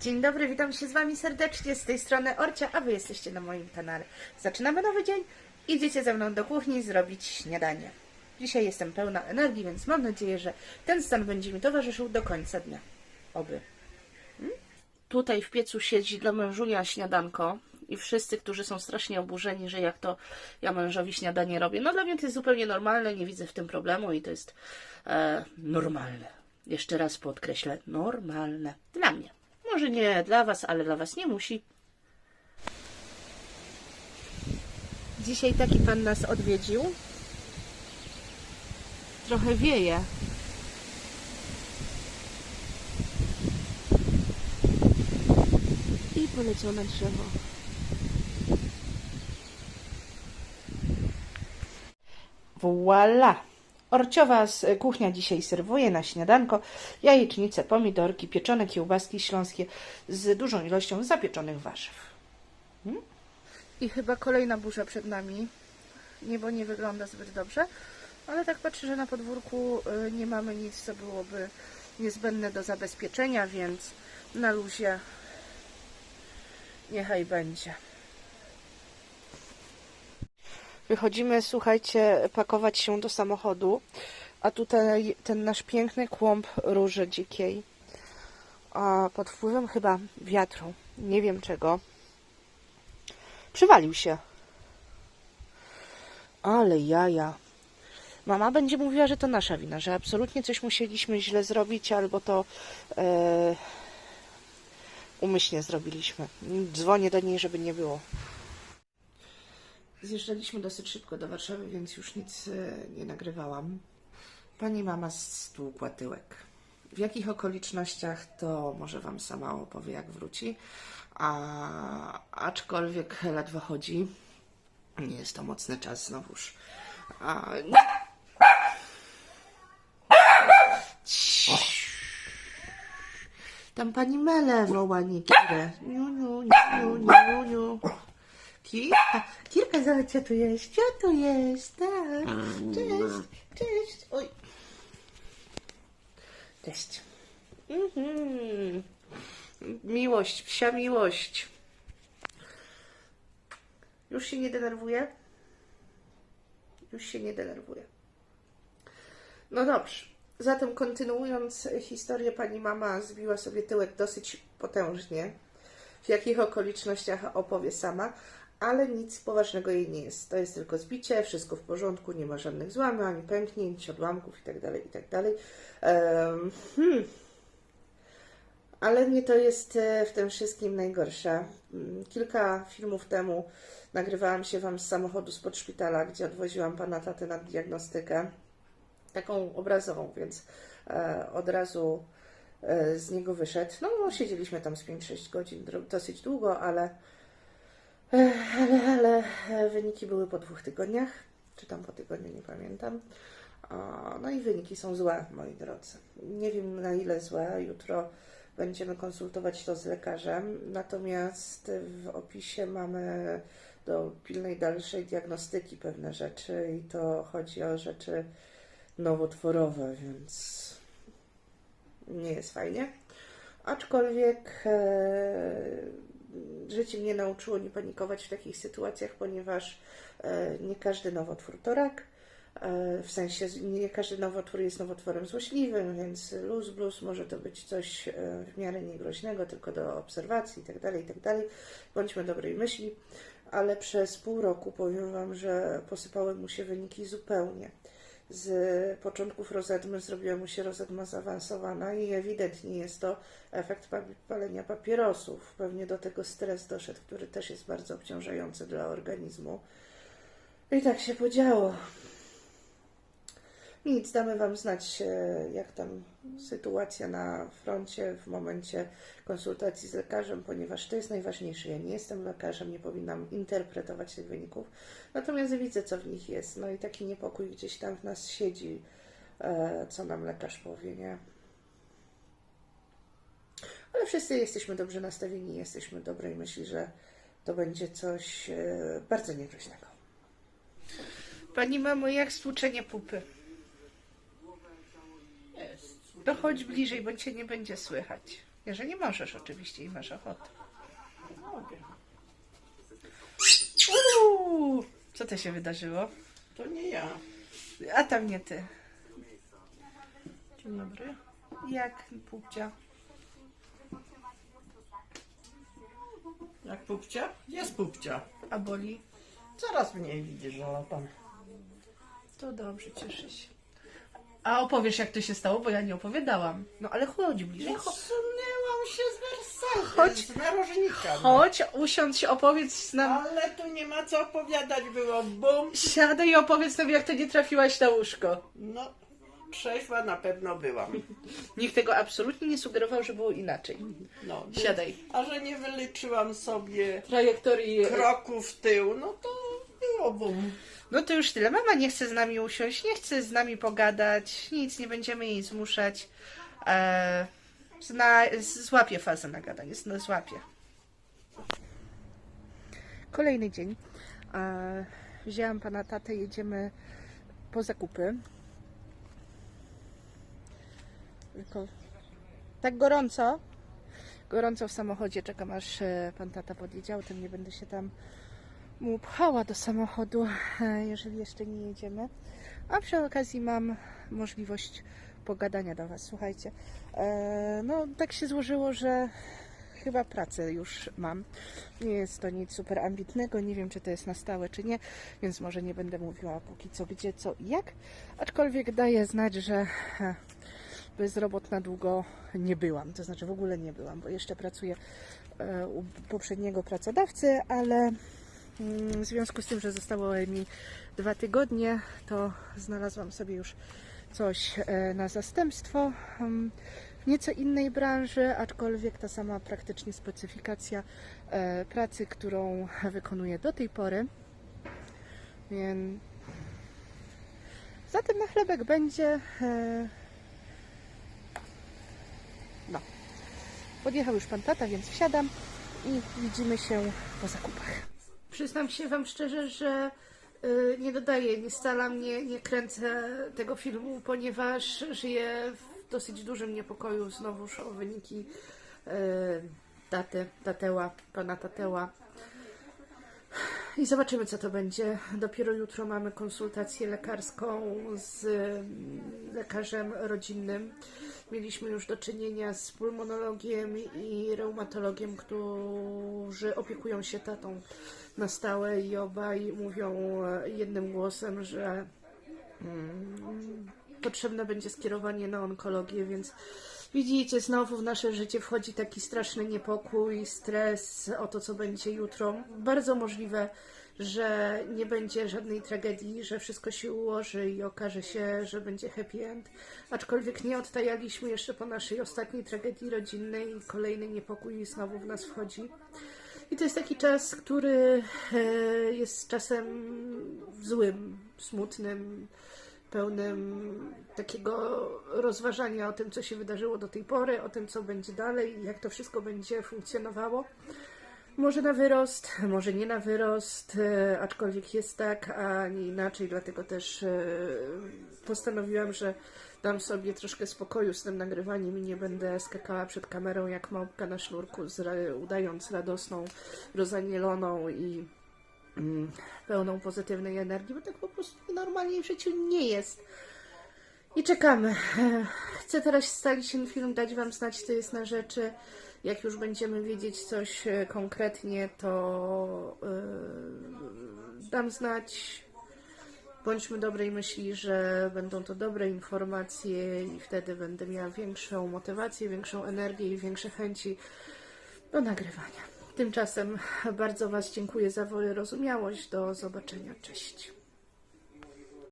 Dzień dobry, witam się z Wami serdecznie z tej strony Orcia, a Wy jesteście na moim kanale. Zaczynamy nowy dzień. Idziecie ze mną do kuchni zrobić śniadanie. Dzisiaj jestem pełna energii, więc mam nadzieję, że ten stan będzie mi towarzyszył do końca dnia. Oby. Hmm? Tutaj w piecu siedzi dla mężunia śniadanko i wszyscy, którzy są strasznie oburzeni, że jak to ja mężowi śniadanie robię. No dla mnie to jest zupełnie normalne, nie widzę w tym problemu i to jest e, normalne. Jeszcze raz podkreślę, normalne. Dla mnie. Może nie dla Was, ale dla Was nie musi. Dzisiaj taki pan nas odwiedził. Trochę wieje. I poleciał na drzewo. Voila! Orciowa z kuchnia dzisiaj serwuje na śniadanko jajecznice, pomidorki, pieczone kiełbaski śląskie z dużą ilością zapieczonych warzyw. Hmm? I chyba kolejna burza przed nami. Niebo nie wygląda zbyt dobrze, ale tak patrzę, że na podwórku y, nie mamy nic, co byłoby niezbędne do zabezpieczenia, więc na luzie niechaj będzie. Wychodzimy, słuchajcie, pakować się do samochodu, a tutaj ten nasz piękny kłąb róży dzikiej, a pod wpływem chyba wiatru, nie wiem czego, przywalił się. Ale jaja. Mama będzie mówiła, że to nasza wina, że absolutnie coś musieliśmy źle zrobić, albo to e, umyślnie zrobiliśmy. Dzwonię do niej, żeby nie było. Zjeżdżaliśmy dosyć szybko do Warszawy, więc już nic e, nie nagrywałam. Pani mama stłukła tyłek. W jakich okolicznościach to może Wam sama opowie, jak wróci. A, aczkolwiek ledwo chodzi. Nie jest to mocny czas znowuż. A, tam pani Mele woła Nikirę. Niu, niu, niu, niu, niu. Kirka, Kirka, zobacz, co tu jest, co tu jest, tak. Cześć, cześć, oj. Cześć. Mhm. Miłość, psia miłość. Już się nie denerwuje? Już się nie denerwuje. No dobrze. Zatem kontynuując historię, pani mama zbiła sobie tyłek dosyć potężnie. W jakich okolicznościach opowie sama, ale nic poważnego jej nie jest. To jest tylko zbicie, wszystko w porządku, nie ma żadnych złamań, pęknięć, odłamków itd. itd. Um, hmm. Ale nie to jest e, w tym wszystkim najgorsze. Mm, Kilka filmów temu nagrywałam się Wam z samochodu spod szpitala, gdzie odwoziłam pana tatę na diagnostykę. Taką obrazową, więc e, od razu e, z niego wyszedł. No, siedzieliśmy tam z 5-6 godzin, dosyć długo, ale, ale, ale e, wyniki były po dwóch tygodniach, czy tam po tygodniu, nie pamiętam. No i wyniki są złe, moi drodzy. Nie wiem na ile złe. Jutro będziemy konsultować to z lekarzem. Natomiast w opisie mamy do pilnej dalszej diagnostyki pewne rzeczy i to chodzi o rzeczy nowotworowe, więc nie jest fajnie. Aczkolwiek e, życie mnie nauczyło nie panikować w takich sytuacjach, ponieważ e, nie każdy nowotwór to rak. E, W sensie nie każdy nowotwór jest nowotworem złośliwym, więc luz blues może to być coś e, w miarę niegroźnego, tylko do obserwacji itd., itd. Bądźmy dobrej myśli, ale przez pół roku powiem Wam, że posypały mu się wyniki zupełnie. Z początków rozedmy zrobiła mu się rozedma zaawansowana i ewidentnie jest to efekt pa- palenia papierosów. Pewnie do tego stres doszedł, który też jest bardzo obciążający dla organizmu. I tak się podziało. Nic, damy Wam znać, e, jak tam sytuacja na froncie w momencie konsultacji z lekarzem, ponieważ to jest najważniejsze. Ja nie jestem lekarzem, nie powinnam interpretować tych wyników, natomiast widzę, co w nich jest. No i taki niepokój gdzieś tam w nas siedzi, e, co nam lekarz powie, nie? Ale wszyscy jesteśmy dobrze nastawieni, jesteśmy dobrej myśli, że to będzie coś e, bardzo niegroźnego. Pani mamo, jak stłuczenie pupy? To chodź bliżej, bo cię nie będzie słychać. Jeżeli możesz oczywiście i masz ochotę. Mogę. Uuu, co to się wydarzyło? To nie ja. A tam nie ty. Dzień dobry. Jak pupcia? Jak pupcia? Jest pupcia. A boli? Coraz mniej widzisz, że latam. To dobrze, cieszę się. A opowiesz, jak to się stało, bo ja nie opowiadałam. No ale chodź bliżej. Cho- Sunęłam się z wersetem, Chodź. z narożnika. no. chodź, usiądź, opowiedz nam. Ale tu nie ma co opowiadać, było bum. Siadaj i opowiedz nam, jak to nie trafiłaś na łóżko. No, trzeźwa na pewno byłam. Nikt tego absolutnie nie sugerował, że było inaczej. No, Siadaj. A że nie wyliczyłam sobie Trajektorii. kroków w tył, no to bum. No to już tyle. Mama nie chce z nami usiąść, nie chce z nami pogadać, nic, nie będziemy jej zmuszać. E, zna, złapie fazę na gadanie, złapie. Kolejny dzień. E, wzięłam pana tatę, jedziemy po zakupy. Tylko tak gorąco. Gorąco w samochodzie, czekam aż e, pan tata podjedzie autem, nie będę się tam mu pchała do samochodu, e, jeżeli jeszcze nie jedziemy. A przy okazji mam możliwość pogadania do Was. Słuchajcie, e, no tak się złożyło, że chyba pracę już mam. Nie jest to nic super ambitnego, nie wiem czy to jest na stałe czy nie, więc może nie będę mówiła póki co gdzie, co i jak. Aczkolwiek daję znać, że e, bezrobotna długo nie byłam, to znaczy w ogóle nie byłam, bo jeszcze pracuję u poprzedniego pracodawcy, ale W związku z tym, że zostało mi dwa tygodnie, to znalazłam sobie już coś e, na zastępstwo mm, w nieco innej branży, aczkolwiek ta sama praktycznie specyfikacja e, pracy, którą wykonuję do tej pory. Więc zatem na chlebek będzie. e, No. Podjechał już pan tata, więc wsiadam i widzimy się po zakupach. Przyznam się Wam szczerze, że y, nie dodaję, nie stalam, nie, nie kręcę tego filmu, ponieważ żyję w dosyć dużym niepokoju znowuż o wyniki y, taty, tateła, pana tateła. I zobaczymy, co to będzie. Dopiero jutro mamy konsultację lekarską z mm, lekarzem rodzinnym. Mieliśmy już do czynienia z pulmonologiem i reumatologiem, którzy opiekują się tatą na stałe i obaj mówią e, jednym głosem, że mm, potrzebne będzie skierowanie na onkologię, więc widzicie, znowu w nasze życie wchodzi taki straszny niepokój, stres o to, co będzie jutro. Bardzo możliwe, że nie będzie żadnej tragedii, że wszystko się ułoży i okaże się, że będzie happy end. Aczkolwiek nie odtajaliśmy jeszcze po naszej ostatniej tragedii rodzinnej i kolejny niepokój znowu w nas wchodzi. I to jest taki czas, który e, jest czasem złym, smutnym, pełnym takiego rozważania o tym, co się wydarzyło do tej pory, o tym, co będzie dalej jak to wszystko będzie funkcjonowało. Może na wyrost, może nie na wyrost, e, aczkolwiek jest tak, a nie inaczej, dlatego też e, postanowiłam, że dam sobie troszkę spokoju z tym nagrywaniem i nie będę skakała przed kamerą jak małpka na sznurku, udając radosną, rozanieloną i mm, pełną pozytywnej energii, bo tak po prostu normalnie w życiu nie jest. I czekamy. Chcę teraz stalić ten film, dać Wam znać, co jest na rzeczy. Jak już będziemy wiedzieć coś e, konkretnie, to yy, dam znać. Bądźmy dobrej myśli, że będą to dobre informacje i wtedy będę miała większą motywację, większą energię i większe chęci do nagrywania. Tymczasem bardzo Was dziękuję za wyrozumiałość. Do zobaczenia. Cześć.